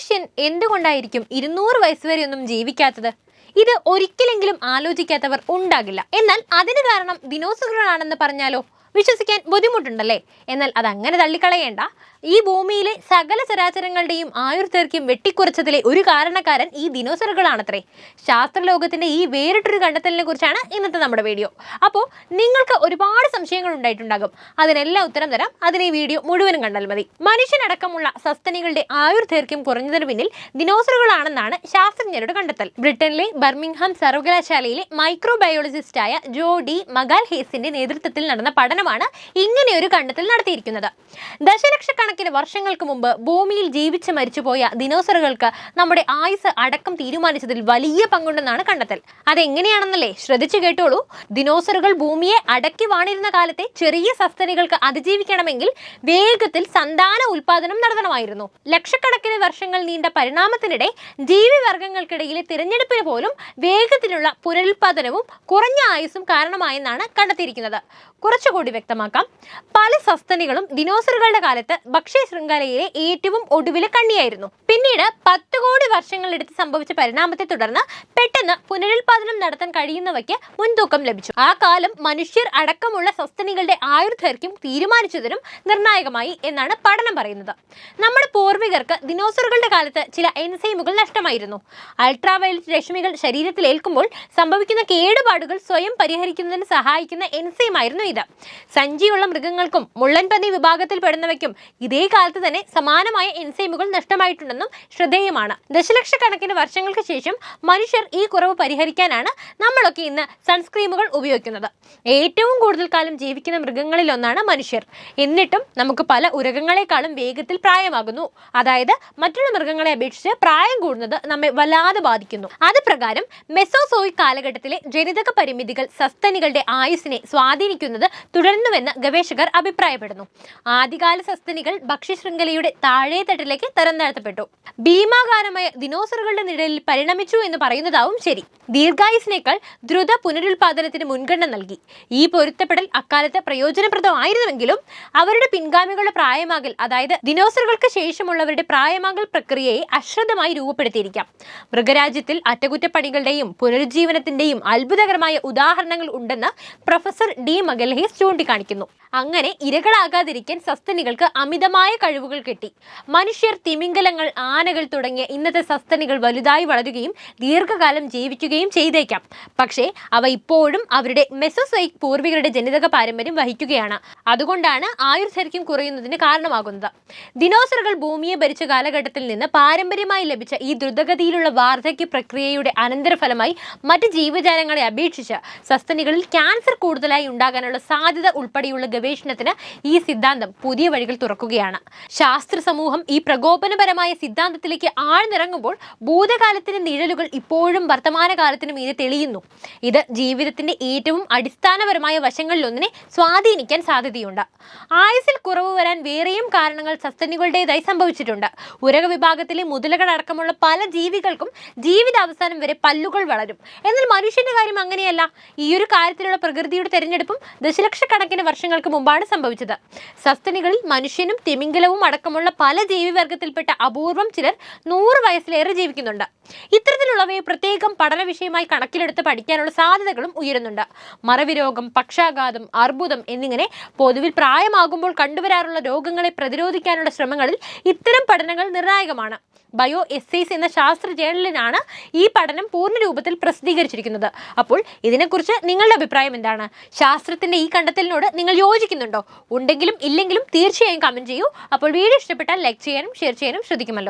മനുഷ്യൻ എന്തുകൊണ്ടായിരിക്കും ഇരുന്നൂറ് വയസ്സ് ഒന്നും ജീവിക്കാത്തത്? ഇത് ഒരിക്കലെങ്കിലും ആലോചിക്കാത്തവർ ഉണ്ടാകില്ല. എന്നാൽ അതിന് കാരണം ദിനോസുകളാണെന്ന് പറഞ്ഞാലോ? വിശ്വസിക്കാൻ ബുദ്ധിമുട്ടുണ്ടല്ലേ? എന്നാൽ അതങ്ങനെ തള്ളിക്കളയേണ്ട. ഈ ഭൂമിയിലെ സകല ചരാചരങ്ങളുടെയും ആയുർദൈർഘ്യം വെട്ടിക്കുറച്ചതിലെ ഒരു കാരണക്കാരൻ ഈ ദിനോസറുകളാണത്രേ. ശാസ്ത്രലോകത്തിന്റെ ഈ വേറിട്ടൊരു കണ്ടെത്തലിനെ കുറിച്ചാണ് ഇന്നത്തെ നമ്മുടെ വീഡിയോ. അപ്പോൾ നിങ്ങൾക്ക് ഒരുപാട് സംശയങ്ങൾ ഉണ്ടായിട്ടുണ്ടാകും. അതിനെല്ലാം ഉത്തരം തരാം. അതിന് ഈ വീഡിയോ മുഴുവനും കണ്ടാൽ മതി. മനുഷ്യനടക്കമുള്ള സസ്തനികളുടെ ആയുർദൈർഘ്യം കുറഞ്ഞതിന് പിന്നിൽ ദിനോസറുകളാണെന്നാണ് ശാസ്ത്രജ്ഞരുടെ കണ്ടെത്തൽ. ബ്രിട്ടനിലെ ബർമിംഗ്ഹാം സർവകലാശാലയിലെ മൈക്രോബയോളജിസ്റ്റായ ജോ ഡി മഗാൽ ഹേസിന്റെ നേതൃത്വത്തിൽ നടന്ന പഠനമാണ് ഒരു കണ്ടെത്തൽ നടത്തിയിരിക്കുന്നത്. ദശലക്ഷക്കണക്കിന് വർഷങ്ങൾക്ക് മുമ്പ് ഭൂമിയിൽ ജീവിച്ച് മരിച്ചുപോയ ദിനോസറുകൾക്ക് നമ്മുടെ ആയുസ് അടക്കം തീരുമാനിച്ചതിൽ വലിയ പങ്കുണ്ടെന്നാണ് കണ്ടെത്തൽ. അതെങ്ങനെയാണെന്നല്ലേ ശ്രദ്ധിച്ചു കേട്ടോളൂ. ദിനോസറുകൾ ഭൂമിയെ അടക്കി വാണിരുന്ന കാലത്തെ ചെറിയ സസ്തനികൾക്ക് അതിജീവിക്കണമെങ്കിൽ വേഗത്തിൽ സന്താന ഉൽപാദനം നടത്തണമായിരുന്നു. ലക്ഷക്കണക്കിന് വർഷങ്ങൾ നീണ്ട പരിണാമത്തിനിടെ ജീവിവർഗങ്ങൾക്കിടയിലെ തിരഞ്ഞെടുപ്പിന് പോലും വേഗത്തിലുള്ള പുനരുൽപാദനവും കുറഞ്ഞ ആയുസ്സും കാരണമായെന്നാണ് കണ്ടെത്തിയിരിക്കുന്നത്. കുറച്ചുകൂടി വ്യക്തമാക്കാം. പല സസ്തനികളും ദിനോസറുകളുടെ കാലത്ത് ഭക്ഷ്യ ശൃംഖലയിലെ ഏറ്റവും ഒടുവിലെ കണ്ണിയായിരുന്നു. പിന്നീട് പത്ത് കോടി വർഷങ്ങളെടുത്ത് സംഭവിച്ച പരിണാമത്തെ തുടർന്ന് പെട്ടെന്ന് പുനരുൽപാദനം നടത്താൻ കഴിയുന്നവയ്ക്ക് മുൻതൂക്കം ലഭിച്ചു. ആ കാലം മനുഷ്യർ അടക്കമുള്ള സസ്തനികളുടെ ആയുർദൈർഘ്യം തീരുമാനിച്ചതിനും നിർണായകമായി എന്നാണ് പഠനം പറയുന്നത്. നമ്മുടെ പൂർവികർക്ക് ദിനോസറുകളുടെ കാലത്ത് ചില എൻസൈമുകൾ നഷ്ടമായിരുന്നു. അൾട്രാവയലറ്റ് രശ്മികൾ ശരീരത്തിൽ ഏൽക്കുമ്പോൾ സംഭവിക്കുന്ന കേടുപാടുകൾ സ്വയം പരിഹരിക്കുന്നതിന് സഹായിക്കുന്ന എൻസൈമായിരുന്നു ഇത്. സഞ്ചിയുള്ള മൃഗങ്ങൾക്കും മുള്ളൻപന്നി വിഭാഗത്തിൽപ്പെടുന്നവയ്ക്കും ഇതേ കാലത്ത് തന്നെ സമാനമായ എൻസൈമുകൾ നഷ്ടമായിട്ടുണ്ടെന്നും ശ്രദ്ധേയമാണ്. ദശലക്ഷക്കണക്കിന് വർഷങ്ങൾക്ക് ശേഷം മനുഷ്യർ ഈ കുറവ് പരിഹരിക്കാനാണ് നമ്മളൊക്കെ ഇന്ന് സൺസ്ക്രീമുകൾ ഉപയോഗിക്കുന്നത്. ഏറ്റവും കൂടുതൽ കാലം ജീവിക്കുന്ന മൃഗങ്ങളിൽ ഒന്നാണ് മനുഷ്യർ. എന്നിട്ടും നമുക്ക് പല ഉരകങ്ങളെക്കാളും വേഗത്തിൽ പ്രായമാകുന്നു. അതായത് മറ്റുള്ള മൃഗങ്ങളെ അപേക്ഷിച്ച് പ്രായം കൂടുന്നത് നമ്മെ വല്ലാതെ ബാധിക്കുന്നു. അത് പ്രകാരം മെസോസോയിക് കാലഘട്ടത്തിലെ ജനിതക പരിമിതികൾ സസ്തനികളുടെ ആയുസിനെ സ്വാധീനിക്കുന്നത് തുടരുന്നുവെന്ന് ഗവേഷകർ അഭിപ്രായപ്പെടുന്നു. ആദ്യകാല സസ്തനികൾ ഭക്ഷ്യശൃംഖലയുടെ താഴേത്തട്ടിലേക്ക് തട്ടിലേക്ക് തരം താഴ്ത്തപ്പെട്ടു. ഭീമാകാരമായ ദിനോസറുകളുടെ നിഴലിൽ പരിണമിച്ചു എന്ന് പറയുന്നതാവും ശരി. ദീർഘായുസിനേക്കാൾ ദ്രുത പുനരുൽപാദനത്തിന് മുൻഗണന നൽകി. ഈ പൊരുത്തപ്പെടൽ അക്കാലത്ത് പ്രയോജനപ്രദമായിരുന്നുവെങ്കിലും അവരുടെ പിൻഗാമികളുടെ പ്രായമാകൽ അതായത് ദിനോസറുകൾക്ക് ശേഷമുള്ളവരുടെ പ്രായമാകൽ പ്രക്രിയയെ അശ്രദ്ധമായി രൂപപ്പെടുത്തിയിരിക്കാം. മൃഗരാജ്യത്തിൽ അറ്റകുറ്റപ്പണികളുടെയും പുനരുജ്ജീവനത്തിന്റെയും അത്ഭുതകരമായ ഉദാഹരണങ്ങൾ ഉണ്ടെന്ന് പ്രൊഫസർ ഡി മഗൽഹേസ് ചൂണ്ടിക്കാണിക്കുന്നു. അങ്ങനെ ഇരകളാകാതിരിക്കാൻ സസ്തനികൾക്ക് അമിതമായ കഴിവുകൾ കിട്ടി. മനുഷ്യർ തിമിംഗലങ്ങൾ ആനകൾ തുടങ്ങിയ ഇന്നത്തെ സസ്തനികൾ വലുതായി വളരുകയും ദീർഘകാലം ജീവിക്കുകയും ചെയ്തേക്കാം. പക്ഷേ അവ ഇപ്പോഴും അവരുടെ മെസോസൈക് പൂർവികരുടെ ജനിതക പാരമ്പര്യം വഹിക്കുകയാണ്. അതുകൊണ്ടാണ് ആയുർദൈർഘ്യം കുറയുന്നതിന് കാരണമാകുന്നത്. ദിനോസറുകൾ ഭൂമിയെ ഭരിച്ച കാലഘട്ടത്തിൽ നിന്ന് പാരമ്പര്യമായി ലഭിച്ച ഈ ദ്രുതഗതിയിലുള്ള വാർദ്ധക്യ പ്രക്രിയയുടെ അനന്തരഫലമായി മറ്റ് ജീവജാലങ്ങളെ അപേക്ഷിച്ച് സസ്തനികളിൽ ക്യാൻസർ കൂടുതലായി ഉണ്ടാകാനുള്ള സാധ്യത ഉൾപ്പെടെയുള്ള ഗവേഷണത്തിന് ഈ സിദ്ധാന്തം പുതിയ വഴികൾ തുറക്കുകയാണ്. ശാസ്ത്ര സമൂഹം ഈ പ്രകോപനപരമായ സിദ്ധാന്തത്തിലേക്ക് ആഴ്ന്നിറങ്ങുമ്പോൾ ഭൂതകാലത്തിന്റെ നിഴലുകൾ ഇപ്പോഴും വർത്തമാനകാലത്തിന് മീതെ തെളിയുന്നു. ഇത് ജീവിതത്തിന്റെ ഏറ്റവും അടിസ്ഥാനപരമായ വശങ്ങളിലൊന്നിനെ സ്വാധീനിക്കാൻ സാധ്യതയുണ്ട്. ആയുസിൽ കുറവ് വരാൻ വേറെയും കാരണങ്ങൾ സസ്തനികളുടേതായി സംഭവിച്ചിട്ടുണ്ട്. ഉരക വിഭാഗത്തിലെ മുതലകളടക്കമുള്ള പല ജീവികൾക്കും ജീവിതാവസാനം വരെ പല്ലുകൾ വളരും. എന്നാൽ മനുഷ്യന്റെ കാര്യം അങ്ങനെയല്ല. ഈ ഒരു കാര്യത്തിലുള്ള പ്രകൃതിയുടെ തെരഞ്ഞെടുപ്പും ദശലക്ഷക്കണക്കിന് വർഷങ്ങൾക്ക് മുമ്പാണ് സംഭവിച്ചത്. സസ്തനികളിൽ മനുഷ്യനും തിമിംഗലവും അടക്കമുള്ള പല ജീവിവർഗത്തിൽപ്പെട്ട അപൂർവം ചിലർ നൂറ് വയസ്സിലേറെ ജീവിക്കുന്നുണ്ട്. ഇത്തരത്തിലുള്ളവയെ പ്രത്യേകം പഠന വിഷയമായി കണക്കിലെടുത്ത് പഠിക്കാനുള്ള സാധ്യതകളും ഉയരുന്നുണ്ട്. മറവി രോഗം പക്ഷാഘാതം അർബുദം എന്നിങ്ങനെ പൊതുവിൽ പ്രായമാകുമ്പോൾ കണ്ടുവരാറുള്ള രോഗങ്ങളെ പ്രതിരോധിക്കാനുള്ള ശ്രമങ്ങളിൽ ഇത്തരം പഠനങ്ങൾ നിർണായകമാണ്. ബയോ എസ്സേസ് എന്ന ശാസ്ത്ര ജേണലിനാണ് ഈ പഠനം പൂർണ രൂപത്തിൽ പ്രസിദ്ധീകരിച്ചിരിക്കുന്നത്. അപ്പോൾ ഇതിനെക്കുറിച്ച് നിങ്ങളുടെ അഭിപ്രായം എന്താണ്? ശാസ്ത്രത്തിന്റെ ഈ കണ്ടെത്തലിനോട് നിങ്ങൾ യോജിക്കുന്നുണ്ടോ? ഉണ്ടെങ്കിലും ഇല്ലെങ്കിലും തീർച്ചയായും കമന്റ് ചെയ്യൂ. അപ്പോൾ വീഡിയോ ഇഷ്ടപ്പെട്ടാൽ ലൈക്ക് ചെയ്യാനും ഷെയർ ചെയ്യാനും ശ്രദ്ധിക്കുമല്ലോ.